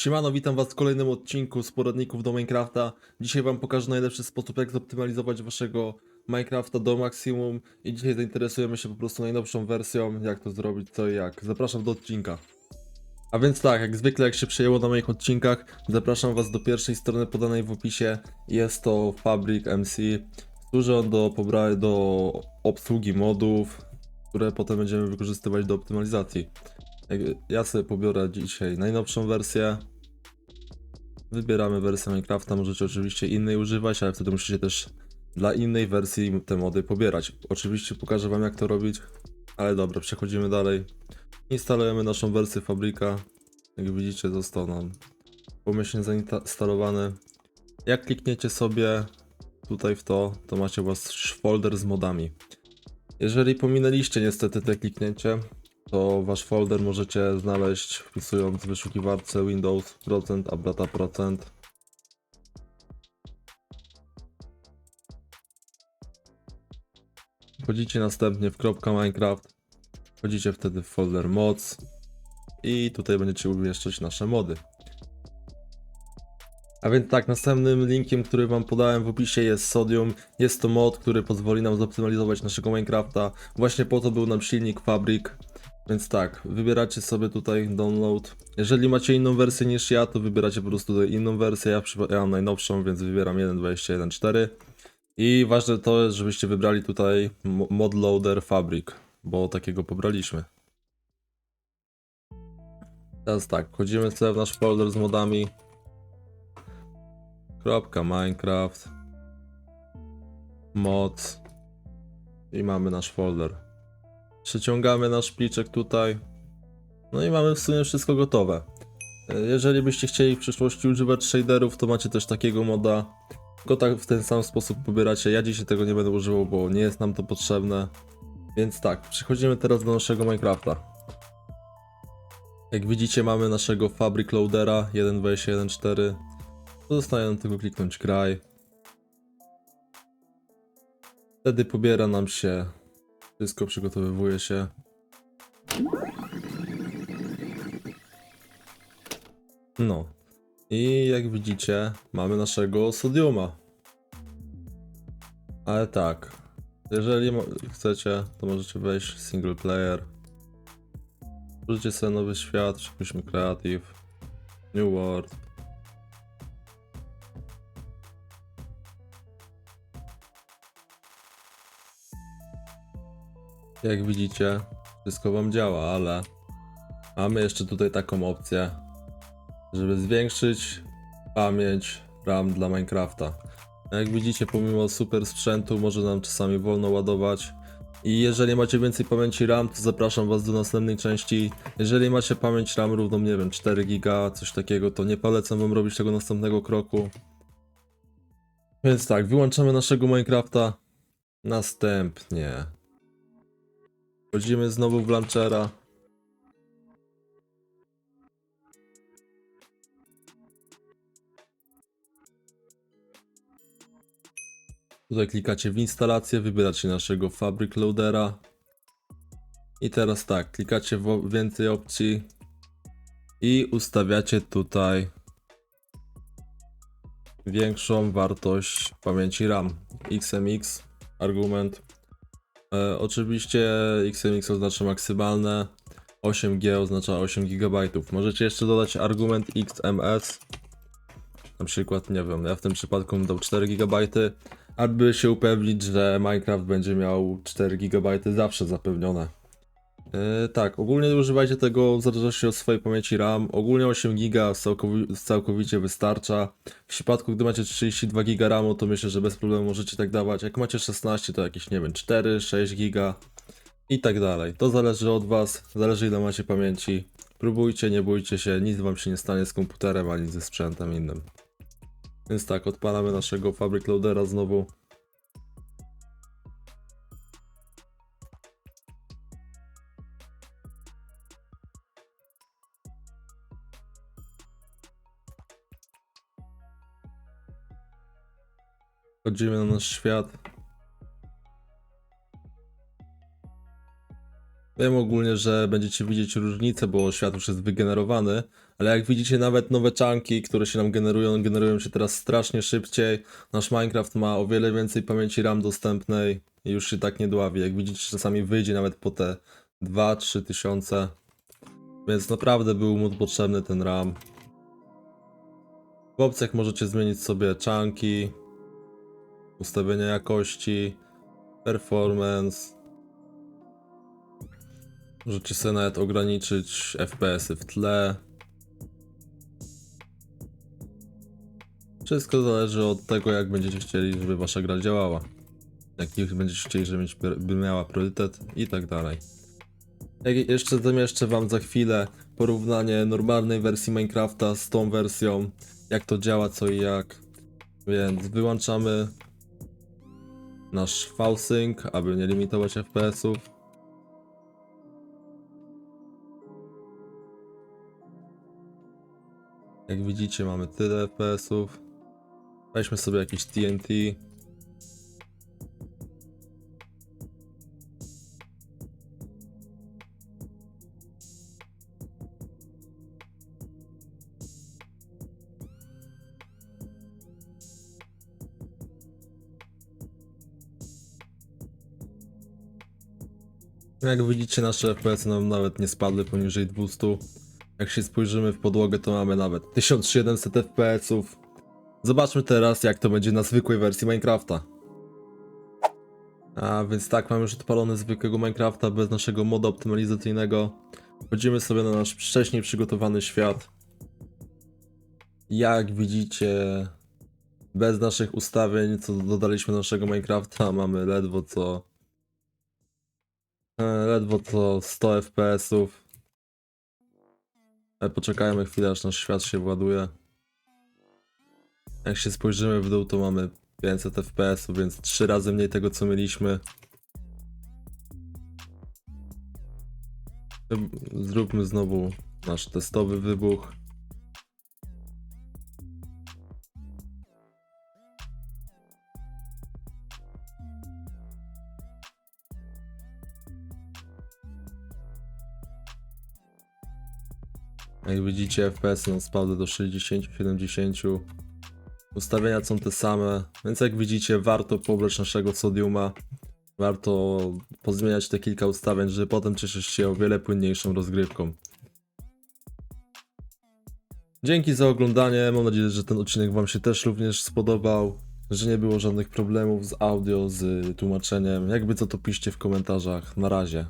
Siemano, witam was w kolejnym odcinku z poradników do Minecrafta. Dzisiaj wam pokażę najlepszy sposób jak zoptymalizować waszego Minecrafta do maksimum i dzisiaj zainteresujemy się po prostu najnowszą wersją, jak to zrobić, co i jak. Zapraszam do odcinka. A więc tak, jak zwykle jak się przejęło na moich odcinkach, zapraszam was do pierwszej strony podanej w opisie. Jest to Fabric MC. Służy on do, pobra- do obsługi modów, które potem będziemy wykorzystywać do optymalizacji. Jak- Ja sobie pobiorę dzisiaj najnowszą wersję. Wybieramy wersję Minecrafta, możecie oczywiście innej używać, ale wtedy musicie też dla innej wersji te mody pobierać. Oczywiście pokażę wam jak to robić, ale dobra, przechodzimy dalej. Instalujemy naszą wersję Fabryka. Jak widzicie został nam pomyślnie zainstalowany. Jak klikniecie sobie tutaj w to, to macie wasz folder z modami. Jeżeli pominęliście niestety te kliknięcie, to wasz folder możecie znaleźć wpisując w wyszukiwarce Windows procent, abrata procent. Wchodzicie następnie w .minecraft, wchodzicie wtedy w folder mods i tutaj będziecie umieszczać nasze mody. A więc tak, następnym linkiem, który wam podałem w opisie jest Sodium. Jest to mod, który pozwoli nam zoptymalizować naszego Minecrafta. Właśnie po to był nam silnik Fabric. Więc tak, wybieracie sobie tutaj download. Jeżeli macie inną wersję niż ja, to wybieracie po prostu tutaj inną wersję. Ja, ja mam najnowszą, więc wybieram 1.21.4. I ważne to jest, żebyście wybrali tutaj mo- mod loader Fabric, bo takiego pobraliśmy. Teraz tak, wchodzimy sobie w nasz folder z modami. Kropka Minecraft. Mods. I mamy nasz folder. Przeciągamy nasz pliczek tutaj. No i mamy w sumie wszystko gotowe. E, Jeżeli byście chcieli w przyszłości używać shaderów, to macie też takiego moda. Go tak w ten sam sposób pobieracie. Ja dzisiaj tego nie będę używał, bo nie jest nam to potrzebne. Więc tak, przechodzimy teraz do naszego Minecrafta. Jak widzicie mamy naszego Fabric Loadera 1.21.4. Pozostaje nam tylko kliknąć graj. Wtedy pobiera nam się wszystko, przygotowywuje się. No. I jak widzicie, mamy naszego Sodiuma. Ale tak, jeżeli chcecie, to możecie wejść w single player. Tworzycie sobie nowy świat, przypuśćmy Creative, New World. Jak widzicie, wszystko wam działa, ale mamy jeszcze tutaj taką opcję, żeby zwiększyć pamięć RAM dla Minecrafta. Jak widzicie, pomimo super sprzętu, może nam czasami wolno ładować. I jeżeli macie więcej pamięci RAM, to zapraszam Was do następnej części. Jeżeli macie pamięć RAM równą, nie wiem, 4 giga, coś takiego, to nie polecam Wam robić tego następnego kroku. Więc tak, wyłączamy naszego Minecrafta. Następnie wchodzimy znowu w launchera. Tutaj klikacie w instalację, wybieracie naszego Fabric Loadera. I teraz tak, klikacie w więcej opcji i ustawiacie tutaj większą wartość pamięci RAM. XMX, argument. E, oczywiście XMX oznacza maksymalne, 8G oznacza 8 GB. Możecie jeszcze dodać argument XMS. Na przykład, nie wiem, ja w tym przypadku bym dał 4 GB, aby się upewnić, że Minecraft będzie miał 4 GB zawsze zapewnione. Yy, tak, ogólnie używajcie tego w zależności od swojej pamięci RAM. Ogólnie 8 GB całkowi- całkowicie wystarcza. W przypadku, gdy macie 32 GB RAMu, to myślę, że bez problemu możecie tak dawać. Jak macie 16, to jakieś, nie wiem, 4, 6 GB i tak dalej. To zależy od Was, zależy ile macie pamięci. Próbujcie, nie bójcie się, nic Wam się nie stanie z komputerem ani ze sprzętem innym. Więc tak, odpalamy naszego Fabric Loadera znowu. Wchodzimy na nasz świat. Wiem ogólnie, że będziecie widzieć różnicę, bo świat już jest wygenerowany, ale jak widzicie nawet nowe czanki, które się nam generują, generują się teraz strasznie szybciej. Nasz Minecraft ma o wiele więcej pamięci RAM dostępnej i już się tak nie dławi. Jak widzicie czasami wyjdzie nawet po te 2-3 tysiące. Więc naprawdę był mu potrzebny ten RAM. W opcjach możecie zmienić sobie czanki, ustawienia jakości, performance. Możecie sobie nawet ograniczyć FPS-y w tle. Wszystko zależy od tego, jak będziecie chcieli, żeby wasza gra działała. Jaki będziecie chcieli, żeby mieć- by miała priorytet i tak dalej. Jak jeszcze zamieszczę wam za chwilę porównanie normalnej wersji Minecrafta z tą wersją, jak to działa, co i jak. Więc wyłączamy nasz V-Sync, aby nie limitować FPS-ów. Jak widzicie mamy tyle FPS-ów. Weźmy sobie jakieś TNT. Jak widzicie nasze FPS nam nawet nie spadły poniżej 200. Jak się spojrzymy w podłogę to mamy nawet 1700 FPS-ów. Zobaczmy teraz jak to będzie na zwykłej wersji Minecrafta. A więc tak, mamy już odpalony zwykłego Minecrafta bez naszego moda optymalizacyjnego. Wchodzimy sobie na nasz wcześniej przygotowany świat. Jak widzicie, bez naszych ustawień, co dodaliśmy do naszego Minecrafta, mamy ledwo co Ledwo co 100 FPS-ów. Ale poczekajmy chwilę, aż nasz świat się właduje. Jak się spojrzymy w dół, to mamy 500 FPS-ów, więc 3 razy mniej tego, co mieliśmy. Zróbmy znowu nasz testowy wybuch. Jak widzicie, FPS nam spadły do 60-70. Ustawienia są te same, więc jak widzicie, warto pobrać naszego Sodiuma. Warto pozmieniać te kilka ustawień, żeby potem cieszyć się o wiele płynniejszą rozgrywką. Dzięki za oglądanie. Mam nadzieję, że ten odcinek Wam się też również spodobał. Że nie było żadnych problemów z audio, z tłumaczeniem. Jakby co to piszcie w komentarzach. Na razie.